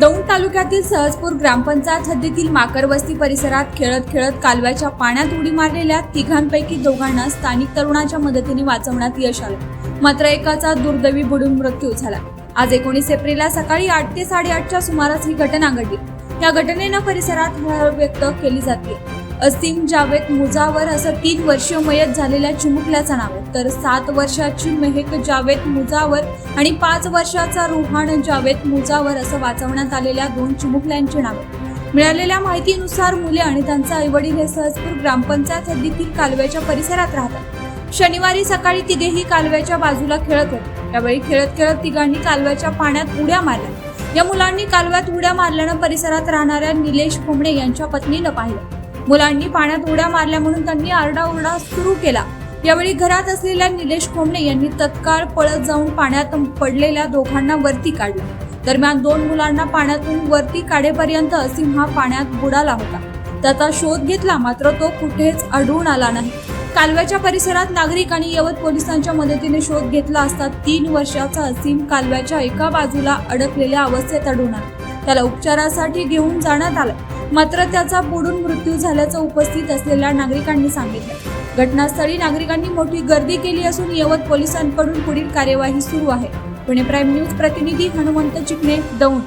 दौंड तालुक्यातील सहजपूर ग्रामपंचायत हद्दीतील माकरवस्ती परिसरात खेळत खेळत कालव्याच्या पाण्यात उडी मारलेल्या तिघांपैकी दोघांना स्थानिक तरुणाच्या मदतीने वाचवण्यात यश आलं. मात्र एकाचा दुर्दैवी बुडून मृत्यू झाला. आज एकोणीस एप्रिलला सकाळी आठ ते साडेआठच्या सुमारास ही घटना घडली. या घटनेनं परिसरात हळहळ व्यक्त केली जाते. असीम जावेद मुजावर असं तीन वर्षीय मयत झालेल्या चिमुकल्याचं नाव आहे. तर सात वर्षाची मेहक जावेद मुजावर आणि पाच वर्षाचा रुहान जावेद मुजावर असं वाचवण्यात आलेल्या दोन चिमुकल्यांची नावे मिळालेल्या माहितीनुसार मुले आणि त्यांचा आईवडील हे सहजपूर ग्रामपंचायत हद्दीतील कालव्याच्या परिसरात राहतात. शनिवारी सकाळी तिघेही कालव्याच्या बाजूला खेळत होते. त्यावेळी खेळत खेळत तिघांनी कालव्याच्या पाण्यात उड्या मारल्या. या मुलांनी कालव्यात उड्या मारल्यानं परिसरात राहणाऱ्या निलेश कोंबडे यांच्या पत्नीनं पाहिलं. मुलांनी पाण्यात उड्या मारल्या म्हणून त्यांनी आरडाओरडा सुरू केला. यावेळी घरात असलेल्या निलेश कोंबडे यांनी तत्काळ पळत जाऊन पाण्यात पडलेल्या दोघांना वरती काढलं. दरम्यान दोन मुलांना पाण्यातून वरती काढेपर्यंत असीम हा पाण्यात बुडाला होता. त्याचा शोध घेतला मात्र तो कुठेच आढळून आला नाही. कालव्याच्या परिसरात नागरिक आणि यवत पोलिसांच्या मदतीने शोध घेतला असता तीन वर्षाचा असीम कालव्याच्या एका बाजूला अडकलेल्या अवस्थेत आढळून आला. त्याला उपचारासाठी घेऊन जाण्यात आलं. मात्र त्याचा बुडून मृत्यू झाल्याचं उपस्थित असलेल्या नागरिकांनी सांगितलं. घटनास्थळी नागरिकांनी मोठी गर्दी केली असून यवत पोलिसांकडून पुढील कार्यवाही सुरू आहे. पुणे प्राईम न्यूज प्रतिनिधी हनुमंत चिकणे दौंड.